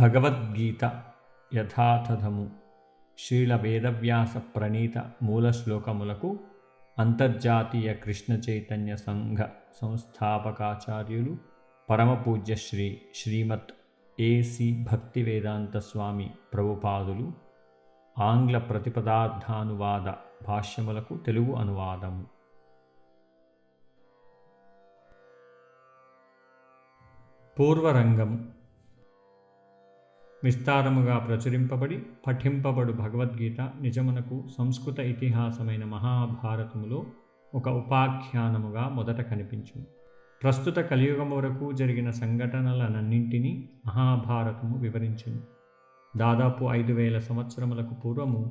భగవద్గీత యథాతథము. శ్రీల వేదవ్యాస ప్రణీత మూల శ్లోకములకు అంతర్జాతీయ కృష్ణ చైతన్య సంఘ సంస్థాపకాచార్యులు పరమపూజ్య శ్రీ శ్రీమత్ ఏసి భక్తివేదాంత స్వామి ప్రభుపాదులు ఆంగ్ల ప్రతిపదార్థానువాద భాష్యములకు తెలుగు అనువాదము. పూర్వరంగము విస్తారముగా ప్రచురింపబడి పఠింపబడు భగవద్గీత నిజమునకు సంస్కృత ఇతిహాసమైన మహాభారతములో ఒక ఉపాఖ్యానముగా మొదట కనిపించింది ప్రస్తుత కలియుగం వరకు జరిగిన సంఘటనలనన్నింటినీ మహాభారతము వివరించింది దాదాపు ఐదు వేల సంవత్సరములకు పూర్వము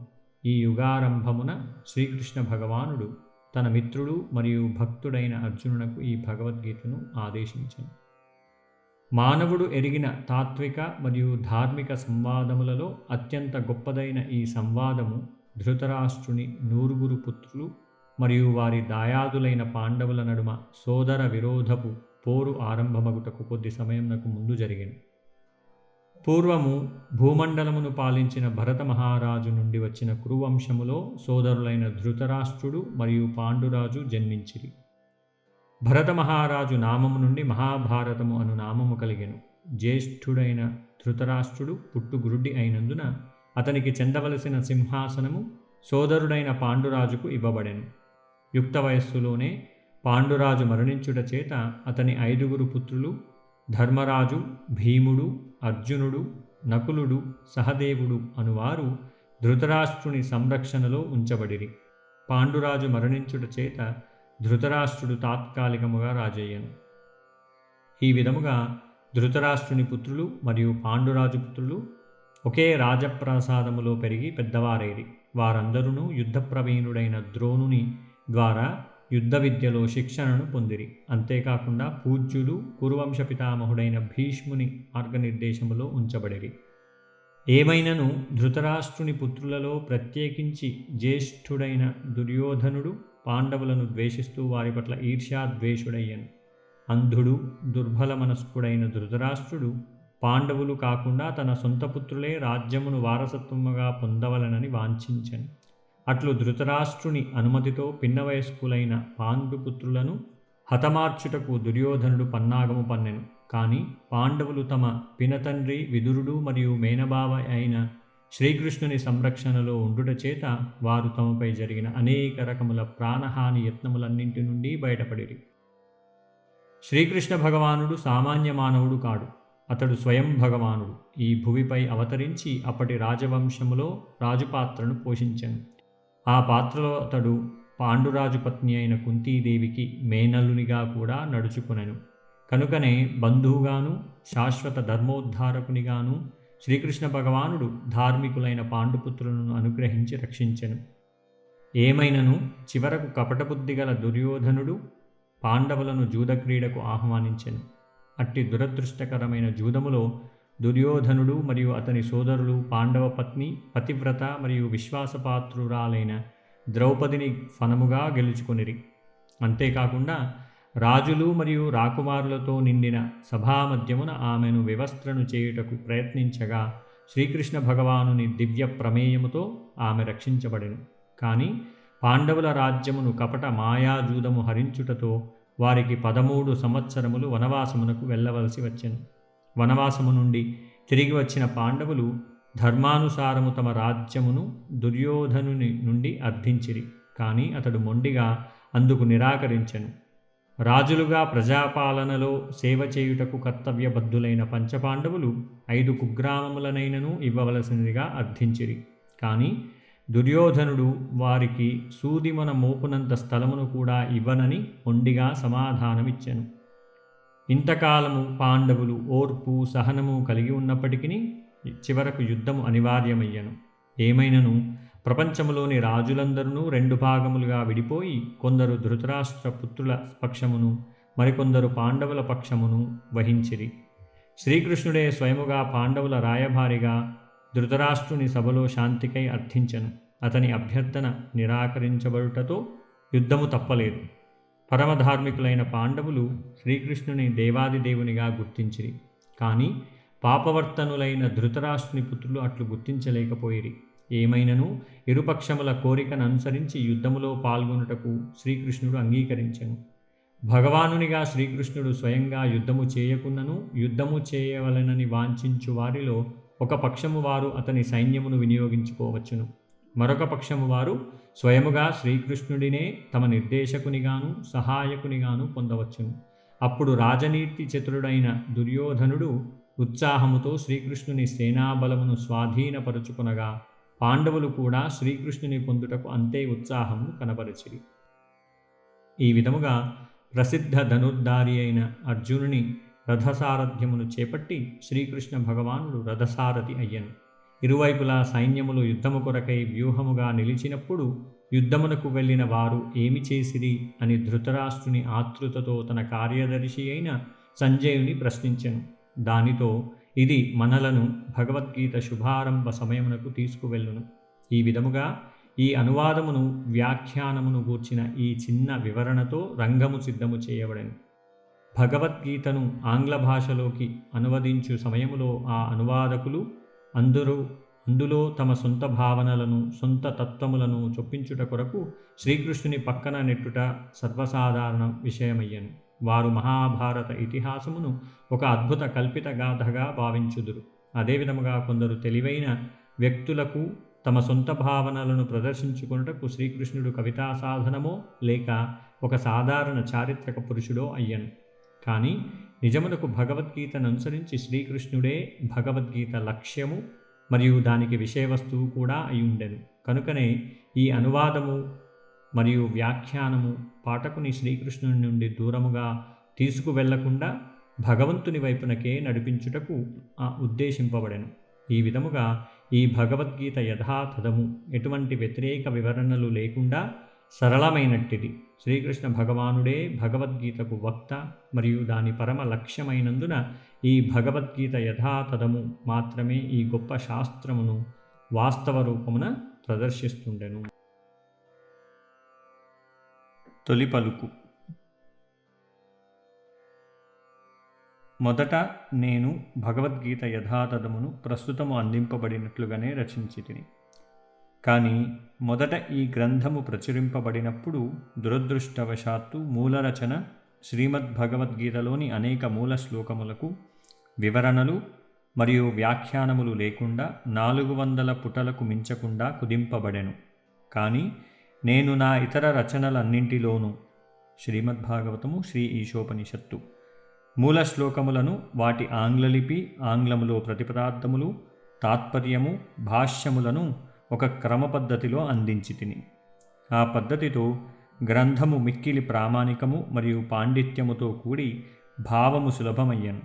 ఈ యుగారంభమున శ్రీకృష్ణ భగవానుడు తన మిత్రుడు మరియు భక్తుడైన అర్జునునకు ఈ భగవద్గీతను ఆదేశించింది మానవుడు ఎరిగిన తాత్విక మరియు ధార్మిక సంవాదములలో అత్యంత గొప్పదైన ఈ సంవాదము ధృతరాష్ట్రుని నూరుగురు పుత్రులు మరియు వారి దాయాదులైన పాండవుల నడుమ సోదర విరోధపు పోరు ఆరంభమగుటకు కొద్ది సమయంకు ముందు జరిగింది పూర్వము భూమండలమును పాలించిన భరత మహారాజు నుండి వచ్చిన కురువంశములో సోదరులైన ధృతరాష్ట్రుడు మరియు పాండురాజు జన్మించిరి. భరత మహారాజు నామము నుండి మహాభారతము అను నామము కలిగెను. జ్యేష్ఠుడైన ధృతరాష్ట్రుడు పుట్టుగురుడి అయినందున అతనికి చెందవలసిన సింహాసనము సోదరుడైన పాండురాజుకు ఇవ్వబడెను. యుక్త వయస్సులోనే పాండురాజు మరణించుట చేత అతని ఐదుగురు పుత్రులు ధర్మరాజు భీముడు అర్జునుడు నకులుడు సహదేవుడు అనువారు ధృతరాష్ట్రుని సంరక్షణలో ఉంచబడిరి. పాండురాజు మరణించుట చేత ధృతరాష్ట్రుడు తాత్కాలికముగా రాజయ్యను. ఈ విధముగా ధృతరాష్ట్రుని పుత్రులు మరియు పాండురాజు పుత్రులు ఒకే రాజప్రాసాదములో పెరిగి పెద్దవారైరి. వారందరూ యుద్ధప్రవీణుడైన ద్రోణుని ద్వారా యుద్ధ విద్యలో శిక్షణను పొందిరి. అంతేకాకుండా పూజ్యులు కురువంశ పితామహుడైన భీష్ముని మార్గనిర్దేశములో ఉంచబడిరి. ఏమైనను ధృతరాష్ట్రుని పుత్రులలో ప్రత్యేకించి జ్యేష్ఠుడైన దుర్యోధనుడు పాండవులను ద్వేషిస్తూ వారి పట్ల ఈర్ష్యాద్వేషుడయ్యను. అంధుడు దుర్బల మనస్కుడైన ధృతరాష్ట్రుడు పాండవులు కాకుండా తన సొంత పుత్రులే రాజ్యమును వారసత్వముగా పొందవలనని వాంఛించను. అట్లు ధృతరాష్ట్రుని అనుమతితో పిన్న వయస్కులైన పాండుపుత్రులను హతమార్చుటకు దుర్యోధనుడు పన్నాగము పన్నెను. కానీ పాండవులు తమ పినతండ్రి విదురుడు మరియు మేనబావ అయిన శ్రీకృష్ణుని సంరక్షణలో ఉండుట చేత వారు తమపై జరిగిన అనేక రకముల ప్రాణహాని యత్నములన్నింటి నుండి బయటపడిరి. శ్రీకృష్ణ భగవానుడు సామాన్య మానవుడు కాడు. అతడు స్వయం భగవానుడు. ఈ భువిపై అవతరించి అప్పటి రాజవంశములో రాజుపాత్రను పోషించను. ఆ పాత్రలో అతడు పాండురాజు పత్ని అయిన కుంతీదేవికి మేనల్లునిగా కూడా నడుచుకునెను. కనుకనే బంధువుగాను శాశ్వత ధర్మోద్ధారకునిగాను శ్రీకృష్ణ భగవానుడు ధార్మికులైన పాండుపుత్రులను అనుగ్రహించి రక్షించెను. ఏమైనను చివరకు కపటబుద్ధి గల దుర్యోధనుడు పాండవులను జూదక్రీడకు ఆహ్వానించెను. అట్టి దురదృష్టకరమైన జూదములో దుర్యోధనుడు మరియు అతని సోదరులు పాండవ పత్ని పతివ్రత మరియు విశ్వాసపాత్రురాలైన ద్రౌపదిని ఫనముగా గెలుచుకొనిరి. అంతేకాకుండా రాజులు మరియు రాకుమారులతో నిండిన సభామధ్యమున ఆమెను వివస్త్రను చేయుటకు ప్రయత్నించగా శ్రీకృష్ణ భగవానుని దివ్య ప్రమేయముతో ఆమె రక్షించబడెను. కానీ పాండవుల రాజ్యమును కపట మాయాజూదము హరించుటతో వారికి పదమూడు సంవత్సరములు వనవాసమునకు వెళ్ళవలసి వచ్చెను. వనవాసము నుండి తిరిగి వచ్చిన పాండవులు ధర్మానుసారము తమ రాజ్యమును దుర్యోధనుని నుండి అర్థించిరి. కానీ అతడు మొండిగా అందుకు నిరాకరించెను. రాజులుగా ప్రజాపాలనలో సేవ చేయుటకు కర్తవ్యబద్ధులైన పంచపాండవులు ఐదు కుగ్రామములనైనను ఇవ్వవలసినదిగా అర్థించిరి. కానీ దుర్యోధనుడు వారికి సూదిమన మోపునంత స్థలమును కూడా ఇవ్వనని ఒండిగా సమాధానమిచ్చాను. ఇంతకాలము పాండవులు ఓర్పు సహనము కలిగి ఉన్నప్పటికీ చివరకు యుద్ధము అనివార్యమయ్యను. ఏమైనను? ప్రపంచములోని రాజులందరూ రెండు భాగములుగా విడిపోయి కొందరు ధృతరాష్ట్ర పుత్రుల పక్షమును మరికొందరు పాండవుల పక్షమును వహించిరి. శ్రీకృష్ణుడే స్వయముగా పాండవుల రాయభారిగా ధృతరాష్ట్రుని సభలో శాంతికై అర్థించను. అతని అభ్యర్థన నిరాకరించబడుటతో యుద్ధము తప్పలేదు. పరమధార్మికులైన పాండవులు శ్రీకృష్ణుని దేవాది దేవునిగా గుర్తించిరి. కానీ పాపవర్తనులైన ధృతరాష్ట్రుని పుత్రులు అట్లు గుర్తించలేకపోయిరి. ఏమైనను? ఇరుపక్షముల కోరికను అనుసరించి యుద్ధములో పాల్గొనుటకు శ్రీకృష్ణుడు అంగీకరించెను. భగవానునిగా శ్రీకృష్ణుడు స్వయంగా యుద్ధము చేయకున్నను యుద్ధము చేయవలనని వాంఛించు వారిలో ఒక పక్షము వారు అతని సైన్యమును వినియోగించుకోవచ్చును. మరొక పక్షము వారు స్వయముగా శ్రీకృష్ణుడినే తమ నిర్దేశకునిగాను సహాయకునిగాను పొందవచ్చును. అప్పుడు రాజనీతి చతురుడైన దుర్యోధనుడు ఉత్సాహముతో శ్రీకృష్ణుని సేనాబలమును స్వాధీనపరుచుకొనగా పాండవులు కూడా శ్రీకృష్ణుని పొందుటకు అంతే ఉత్సాహమును కనబరచిరి. ఈ విధముగా ప్రసిద్ధ ధనుర్ధారి అయిన అర్జునుని రథసారథ్యమును చేపట్టి శ్రీకృష్ణ భగవానుడు రథసారథి అయ్యను. ఇరువైపులా సైన్యములు యుద్ధము కొరకై వ్యూహముగా నిలిచినప్పుడు యుద్ధమునకు వెళ్ళిన వారు ఏమి చేసిరి అని ధృతరాష్ట్రుని ఆతృతతో తన కార్యదర్శి అయిన సంజయుని ప్రశ్నించెను. దానితో ఇది మనలను భగవద్గీత శుభారంభ సమయమునకు తీసుకువెళ్ళును. ఈ విధముగా ఈ అనువాదమును వ్యాఖ్యానమును గూర్చిన ఈ చిన్న వివరణతో రంగము సిద్ధము చేయబడను. భగవద్గీతను ఆంగ్ల భాషలోకి అనువదించు సమయములో ఆ అనువాదకులు అందరూ అందులో తమ సొంత భావనలను సొంత తత్వములను చొప్పించుట కొరకు శ్రీకృష్ణుని పక్కన నెట్టుట సర్వసాధారణ విషయమయ్యను. వారు మహాభారత ఇతిహాసమును ఒక అద్భుత కల్పిత గాథగా భావించుదురు. అదేవిధముగా కొందరు తెలివైన వ్యక్తులకు తమ సొంత భావనలను ప్రదర్శించుకున్నటకు శ్రీకృష్ణుడు కవితా సాధనమో లేక ఒక సాధారణ చారిత్రక పురుషుడో అయ్యను. కానీ నిజమునకు భగవద్గీతను అనుసరించి శ్రీకృష్ణుడే భగవద్గీత లక్ష్యము మరియు దానికి విషయవస్తువు కూడా అయి ఉండెను. కనుకనే ఈ అనువాదము మరియు వ్యాఖ్యానము పాఠకుని శ్రీకృష్ణుని నుండి దూరముగా తీసుకువెళ్ళకుండా భగవంతుని వైపునకే నడిపించుటకు ఉద్దేశింపబడెను. ఈ విధముగా ఈ భగవద్గీత యథాతథము ఎటువంటి వ్యతిరేక వివరణలు లేకుండా సరళమైనట్టిది. శ్రీకృష్ణ భగవానుడే భగవద్గీతకు వక్త మరియు దాని పరమ లక్ష్యమైనందున ఈ భగవద్గీత యథాతథము మాత్రమే ఈ గొప్ప శాస్త్రమును వాస్తవ రూపమున ప్రదర్శిస్తుండెను. తొలి పలుకు. మొదట నేను భగవద్గీత యథాతథమును ప్రస్తుతము అందింపబడినట్లుగానే రచించి తిని కానీ మొదట ఈ గ్రంథము ప్రచురింపబడినప్పుడు దురదృష్టవశాత్తు మూల రచన శ్రీమద్ భగవద్గీతలోని అనేక మూల శ్లోకములకు వివరణలు మరియు వ్యాఖ్యానములు లేకుండా నాలుగు వందల పుటలకు మించకుండా కుదింపబడెను. కానీ నేను నా ఇతర రచనలన్నింటిలోనూ శ్రీమద్భాగవతము శ్రీ ఈశోపనిషత్తు. మూల శ్లోకములను వాటి ఆంగ్లలిపి ఆంగ్లములో ప్రతిపదార్థములు తాత్పర్యము భాష్యములను ఒక క్రమ పద్ధతిలో అందించి తిని ఆ పద్ధతితో గ్రంథము మిక్కిలి ప్రామాణికము మరియు పాండిత్యముతో కూడి భావము సులభమయ్యను.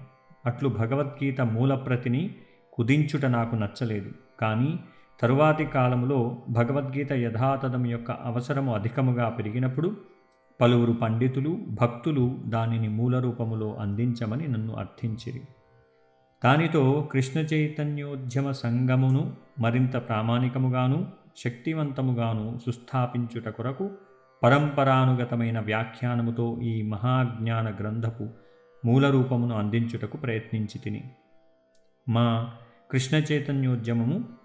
అట్లు భగవద్గీత మూలప్రతిని కుదించుట నాకు నచ్చలేదు. కానీ తరువాతి కాలంలో భగవద్గీత యథాతథం యొక్క అవసరము అధికముగా పెరిగినప్పుడు పలువురు పండితులు భక్తులు దానిని మూల రూపములో అందించమని నన్ను అర్థించిరి. దానితో కృష్ణ చైతన్యోద్యమ సంగమును మరింత ప్రామాణికముగాను శక్తివంతముగాను సుస్థాపించుట కొరకు పరంపరానుగతమైన వ్యాఖ్యానముతో ఈ మహాజ్ఞాన గ్రంథపు మూల రూపమును అందించుటకు ప్రయత్నించి తిని మా కృష్ణ చైతన్యోద్యమము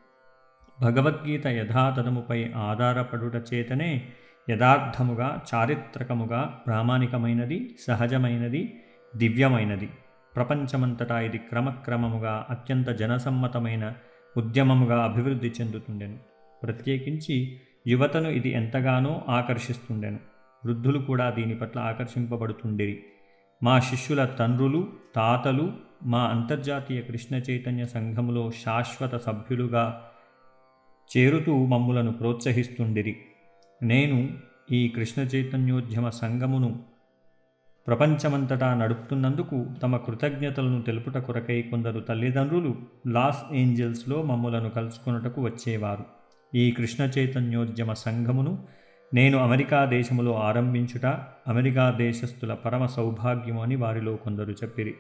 భగవద్గీత యథాతథముపై ఆధారపడుట చేతనే యథార్థముగా చారిత్రకముగా ప్రామాణికమైనది సహజమైనది దివ్యమైనది. ప్రపంచమంతటా ఇది క్రమక్రమముగా అత్యంత జనసమ్మతమైన ఉద్యమముగా అభివృద్ధి చెందుతుండెను. ప్రత్యేకించి యువతను ఇది ఎంతగానో ఆకర్షిస్తుండెను. వృద్ధులు కూడా దీని పట్ల ఆకర్షింపబడుతుండేవి మా శిష్యుల తండ్రులు తాతలు మా అంతర్జాతీయ కృష్ణ చైతన్య సంఘములో శాశ్వత సభ్యులుగా చేరుతూ మమ్ములను ప్రోత్సహిస్తుండిరి. నేను ఈ కృష్ణ చైతన్యోద్యమ సంఘమును ప్రపంచమంతటా నడుపుతున్నందుకు తమ కృతజ్ఞతలను తెలుపుట కొరకై కొందరు తల్లిదండ్రులు లాస్ ఏంజల్స్లో మమ్ములను కలుసుకొనుటకు వచ్చేవారు. ఈ కృష్ణ చైతన్యోద్యమ సంఘమును నేను అమెరికా దేశములో ఆరంభించుట అమెరికా దేశస్థుల పరమ సౌభాగ్యము అని వారిలో కొందరు చెప్పిరి.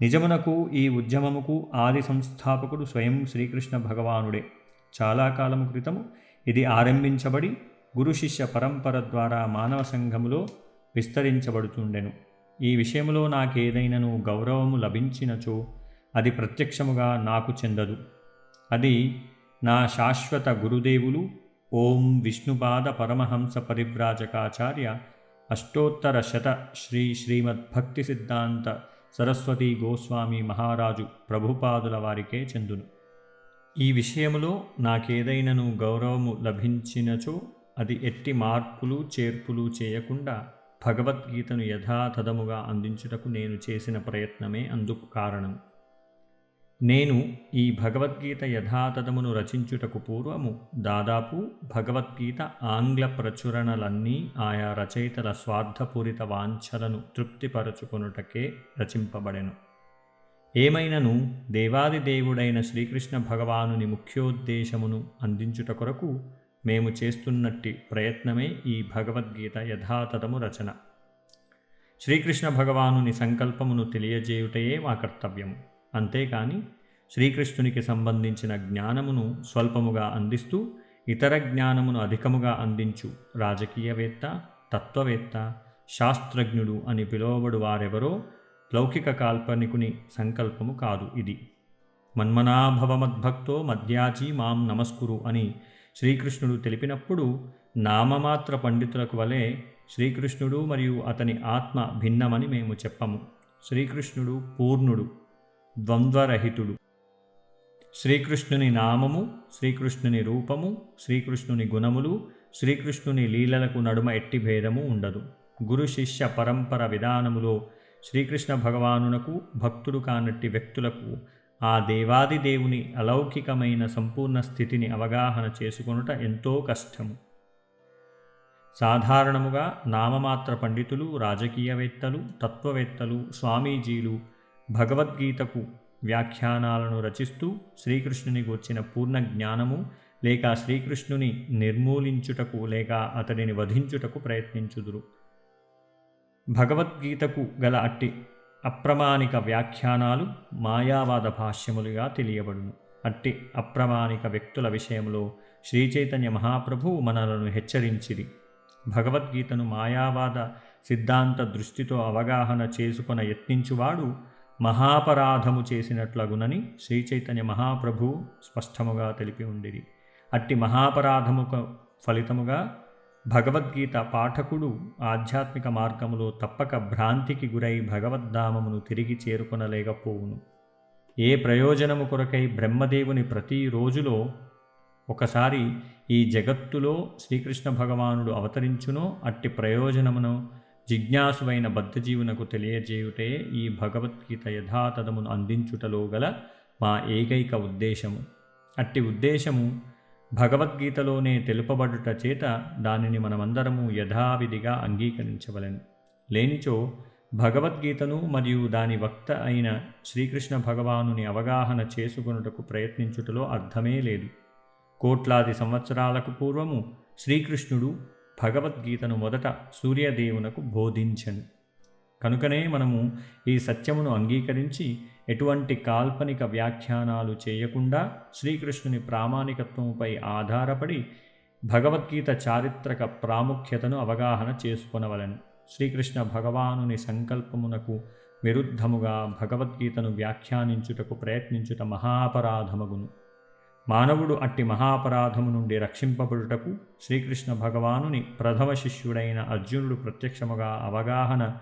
నిజమునకు ఈ ఉద్యమముకు ఆది సంస్థాపకుడు స్వయం శ్రీకృష్ణ భగవానుడే. చాలా కాలము క్రితము ఇది ఆరంభించబడి గురు శిష్య పరంపర ద్వారా మానవ సంఘములో విస్తరించబడుతుండెను. ఈ విషయంలో నాకేదైనను గౌరవము లభించినచో అది ప్రత్యక్షముగా నాకు చెందదు. అది నా శాశ్వత గురుదేవులు ఓం విష్ణుపాద పరమహంస పరివ్రాజకాచార్య అష్టోత్తర శత శ్రీ శ్రీమద్ భక్తి సిద్ధాంత సరస్వతి గోస్వామి మహారాజు ప్రభుపాదుల వారికే చెందును. ఈ విషయములో నాకేదైనను గౌరవము లభించినచో అది ఎట్టి మార్పులు చేర్పులు చేయకుండా భగవద్గీతను యథాతథముగా అందించుటకు నేను చేసిన ప్రయత్నమే అందుకు కారణం. నేను ఈ భగవద్గీత యథాతథమును రచించుటకు పూర్వము దాదాపు భగవద్గీత ఆంగ్ల ప్రచురణలన్నీ ఆయా రచయితల స్వార్థపూరిత వాంఛలను తృప్తిపరచుకొనుటకే రచింపబడెను. ఏమైనను దేవాది దేవుడైన శ్రీకృష్ణ భగవానుని ముఖ్యోద్దేశమును అందించుట కొరకు మేము చేస్తున్నట్టి ప్రయత్నమే ఈ భగవద్గీత యథాతథము రచన. శ్రీకృష్ణ భగవానుని సంకల్పమును తెలియజేయుటయే మా కర్తవ్యము. అంతేకాని శ్రీకృష్ణునికి సంబంధించిన జ్ఞానమును స్వల్పముగా అందిస్తూ ఇతర జ్ఞానమును అధికముగా అందించు రాజకీయవేత్త తత్వవేత్త శాస్త్రజ్ఞుడు అని పిలువబడు వారెవరో లౌకిక కాల్పనికుని సంకల్పము కాదు ఇది. మన్మనాభవమద్భక్తో మధ్యాచి మాం నమస్కురు అని శ్రీకృష్ణుడు తెలిపినప్పుడు నామమాత్ర పండితులకు వలె శ్రీకృష్ణుడు మరియు అతని ఆత్మ భిన్నమని మేము చెప్పము. శ్రీకృష్ణుడు పూర్ణుడు ద్వంద్వరహితుడు. శ్రీకృష్ణుని నామము శ్రీకృష్ణుని రూపము శ్రీకృష్ణుని గుణములు శ్రీకృష్ణుని లీలలకు నడుమ ఎట్టి భేదము ఉండదు. గురు శిష్య పరంపర విధానములో శ్రీకృష్ణ భగవానునకు భక్తుడు కానట్టి వ్యక్తులకు ఆ దేవాది దేవుని అలౌకికమైన సంపూర్ణ స్థితిని అవగాహన చేసుకొనుట ఎంతో కష్టము. సాధారణముగా నామమాత్ర పండితులు రాజకీయవేత్తలు తత్వవేత్తలు స్వామీజీలు భగవద్గీతకు వ్యాఖ్యానాలను రచిస్తూ శ్రీకృష్ణుని గూర్చిన పూర్ణ జ్ఞానము లేక శ్రీకృష్ణుని నిర్మూలించుటకు లేక అతడిని వధించుటకు ప్రయత్నించుదురు. భగవద్గీతకు గల అట్టి అప్రమాణిక వ్యాఖ్యానాలు మాయావాద భాష్యములుగా తెలియబడును. అట్టి అప్రమాణిక వ్యక్తుల విషయంలో శ్రీచైతన్య మహాప్రభువు మనలను హెచ్చరించిరి. భగవద్గీతను మాయావాద సిద్ధాంత దృష్టితో అవగాహన చేసుకొన యత్నించువాడు మహాపరాధము చేసినట్లగునని శ్రీచైతన్య మహాప్రభు స్పష్టముగా తెలిపి ఉండిరి. అట్టి మహాపరాధముకు ఫలితముగా భగవద్గీత పాఠకుడు ఆధ్యాత్మిక మార్గములో తప్పక భ్రాంతికి గురై భగవద్ధామమును తిరిగి చేరుకొనలేకపోవును. ఏ ప్రయోజనము కొరకై బ్రహ్మదేవుని ప్రతి రోజులో ఒకసారి ఈ జగత్తులో శ్రీకృష్ణ భగవానుడు అవతరించునో అట్టి ప్రయోజనమును జిజ్ఞాసువైన బద్ధజీవునకు తెలియజేయుటే ఈ భగవద్గీత యథాతథమును అందించుటలో గల మా ఏకైక ఉద్దేశము. అట్టి ఉద్దేశము భగవద్గీతలోనే తెలుపబడుట చేత దానిని మనమందరము యథావిధిగా అంగీకరించవలెను. లేనిచో భగవద్గీతను మరియు దాని వక్త అయిన శ్రీకృష్ణ భగవానుని అవగాహన చేసుకొనుటకు ప్రయత్నించుటలో అర్థమే లేదు. కోట్లాది సంవత్సరాలకు పూర్వము శ్రీకృష్ణుడు భగవద్గీతను మొదట సూర్యదేవునకు బోధించను. కనుకనే మనము ఈ సత్యమును అంగీకరించి ఎటువంటి కాల్పనిక వ్యాఖ్యానాలు చేయకుండా శ్రీకృష్ణుని ప్రామాణికత్వంపై ఆధారపడి భగవద్గీత చారిత్రక ప్రాముఖ్యతను అవగాహన చేసుకొనవలను. శ్రీకృష్ణ భగవానుని సంకల్పమునకు విరుద్ధముగా భగవద్గీతను వ్యాఖ్యానించుటకు ప్రయత్నించుట మహాపరాధమగును. మానవుడు అట్టి మహాపరాధము నుండి రక్షింపబడుటకు శ్రీకృష్ణ భగవానుని ప్రథమ శిష్యుడైన అర్జునుడు ప్రత్యక్షముగా అవగాహన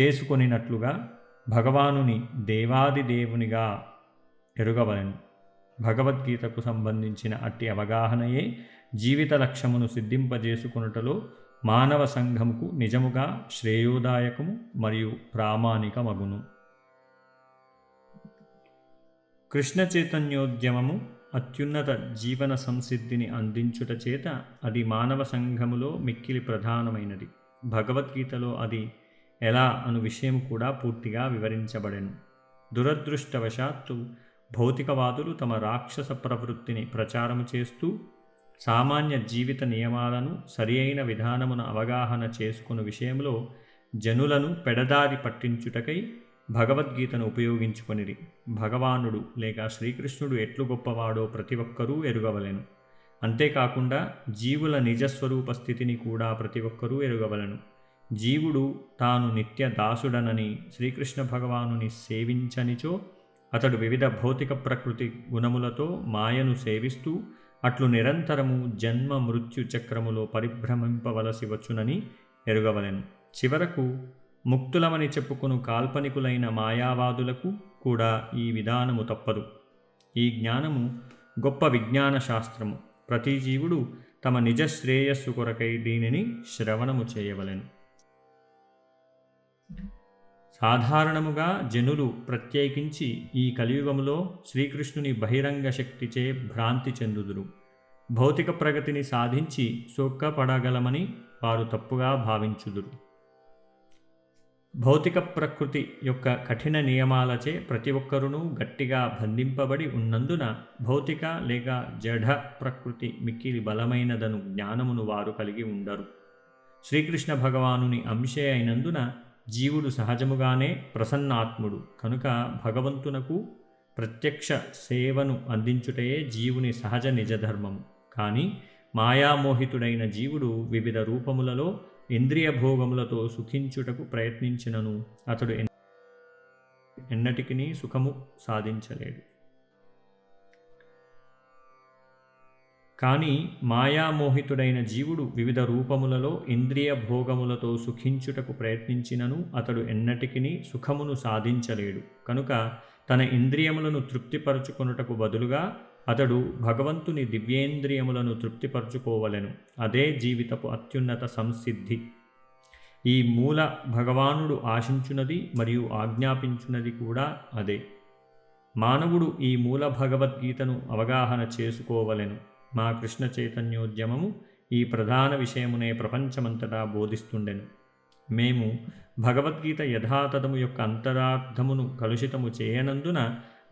చేసుకొనినట్లుగా భగవానుని దేవాది దేవునిగా ఎరుగవలను. భగవద్గీతకు సంబంధించిన అట్టి అవగాహనయే జీవిత లక్ష్యమును సిద్ధింపజేసుకున్నటలో మానవ సంఘముకు నిజముగా శ్రేయోదాయకము మరియు ప్రామాణికమగును. కృష్ణ చైతన్యోద్యమము అత్యున్నత జీవన సంసిద్ధిని అందించుట చేత అది మానవ సంఘములో మిక్కిలి ప్రధానమైనది. భగవద్గీతలో అది ఎలా అను విషయం కూడా పూర్తిగా వివరించబడెను. దురదృష్టవశాత్తు భౌతికవాదులు తమ రాక్షస ప్రవృత్తిని ప్రచారము చేస్తూ సామాన్య జీవిత నియమాలను సరి అయిన విధానమున అవగాహన చేసుకున్న విషయంలో జనులను పెడదారి పట్టించుటకై భగవద్గీతను ఉపయోగించుకొనిరి. భగవానుడు లేక శ్రీకృష్ణుడు ఎట్లు గొప్పవాడో ప్రతి ఒక్కరూ ఎరుగవలెను. అంతేకాకుండా జీవుల నిజస్వరూప స్థితిని కూడా ప్రతి ఒక్కరూ ఎరుగవలను. జీవుడు తాను నిత్య దాసుడనని శ్రీకృష్ణ భగవానుని సేవించనిచో అతడు వివిధ భౌతిక ప్రకృతి గుణములతో మాయను సేవిస్తూ అట్లు నిరంతరము జన్మ మృత్యు చక్రములో పరిభ్రమింపవలసి వచ్చునని ఎరుగవలెను. చివరకు ముక్తులమని చెప్పుకును కాల్పనికులైన మాయావాదులకు కూడా ఈ విధానము తప్పదు. ఈ జ్ఞానము గొప్ప విజ్ఞాన శాస్త్రము. ప్రతి జీవుడు తమ నిజ శ్రేయస్సు కొరకై దీనిని శ్రవణము చేయవలెను. సాధారణముగా జనులు ప్రత్యేకించి ఈ కలియుగములో శ్రీకృష్ణుని బహిరంగ శక్తిచే భ్రాంతి చెందుదురు. భౌతిక ప్రగతిని సాధించి సొక్కపడగలమని వారు తప్పుగా భావించుదురు. భౌతిక ప్రకృతి యొక్క కఠిన నియమాలచే ప్రతి ఒక్కరూ గట్టిగా బంధింపబడి ఉన్నందున భౌతిక లేక జఢ ప్రకృతి మిక్కిలి బలమైనదను జ్ఞానమును వారు కలిగి ఉండరు. శ్రీకృష్ణ భగవానుని అంశే అయినందున జీవుడు సహజముగానే ప్రసన్నాత్ముడు. కనుక భగవంతునకు ప్రత్యక్ష సేవను అందించుటయే జీవుని సహజ నిజధర్మము కానీ మాయామోహితుడైన జీవుడు వివిధ రూపములలో ఇంద్రియ భోగములతో సుఖించుటకు ప్రయత్నించినను అతడు ఎన్నటికి సుఖము సాధించలేడు. కానీ మాయామోహితుడైన జీవుడు వివిధ రూపములలో ఇంద్రియ భోగములతో సుఖించుటకు ప్రయత్నించినను అతడు ఎన్నటికిని సుఖమును సాధించలేడు. కనుక తన ఇంద్రియములను తృప్తిపరచుకొనుటకు బదులుగా అతడు భగవంతుని దివ్యేంద్రియములను తృప్తిపరచుకోవలెను. అదే జీవితపు అత్యున్నత సంసిద్ధి. ఈ మూల భగవానుడు ఆశించున్నది మరియు ఆజ్ఞాపించున్నది కూడా అదే. మానవుడు ఈ మూల భగవద్గీతను అవగాహన చేసుకోవలెను. మా కృష్ణ చైతన్యోద్యమము ఈ ప్రధాన విషయమునే ప్రపంచమంతటా బోధిస్తుండెను. మేము భగవద్గీత యథాతథము యొక్క అంతరార్థమును కలుషితము చేయనందున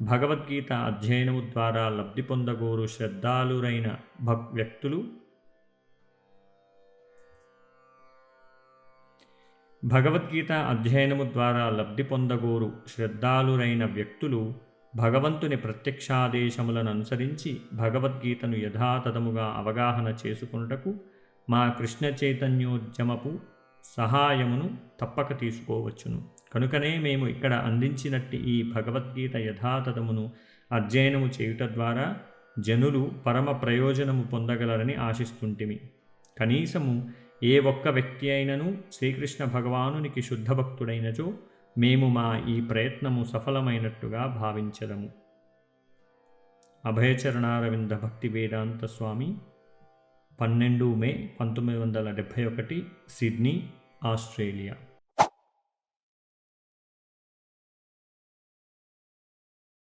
భగవద్గీత అధ్యయనము ద్వారా లబ్ధి పొందగోరు శ్రద్ధాలురైన భక్ వ్యక్తులు భగవద్గీత అధ్యయనము ద్వారా లబ్ధి పొందగోరు శ్రద్ధాలురైన వ్యక్తులు భగవంతుని ప్రత్యక్షాదేశములను అనుసరించి భగవద్గీతను యథాతథముగా అవగాహన చేసుకున్నటకు మా కృష్ణ చైతన్యోద్యమపు సహాయమును తప్పక తీసుకోవచ్చును. కనుకనే మేము ఇక్కడ అందించినట్టు ఈ భగవద్గీత యథాతథమును అధ్యయనము చేయుట ద్వారా జనులు పరమ ప్రయోజనము పొందగలరని ఆశిస్తుంటిమి. కనీసము ఏ ఒక్క వ్యక్తి అయినను శ్రీకృష్ణ భగవానునికి శుద్ధభక్తుడైనచో మేము మా ఈ ప్రయత్నము సఫలమైనట్టుగా భావించదము. అభయచరణారవింద భక్తి వేదాంత స్వామి పన్నెండు మే పంతొమ్మిది వందల డెబ్భై ఒకటి సిడ్నీ ఆస్ట్రేలియా.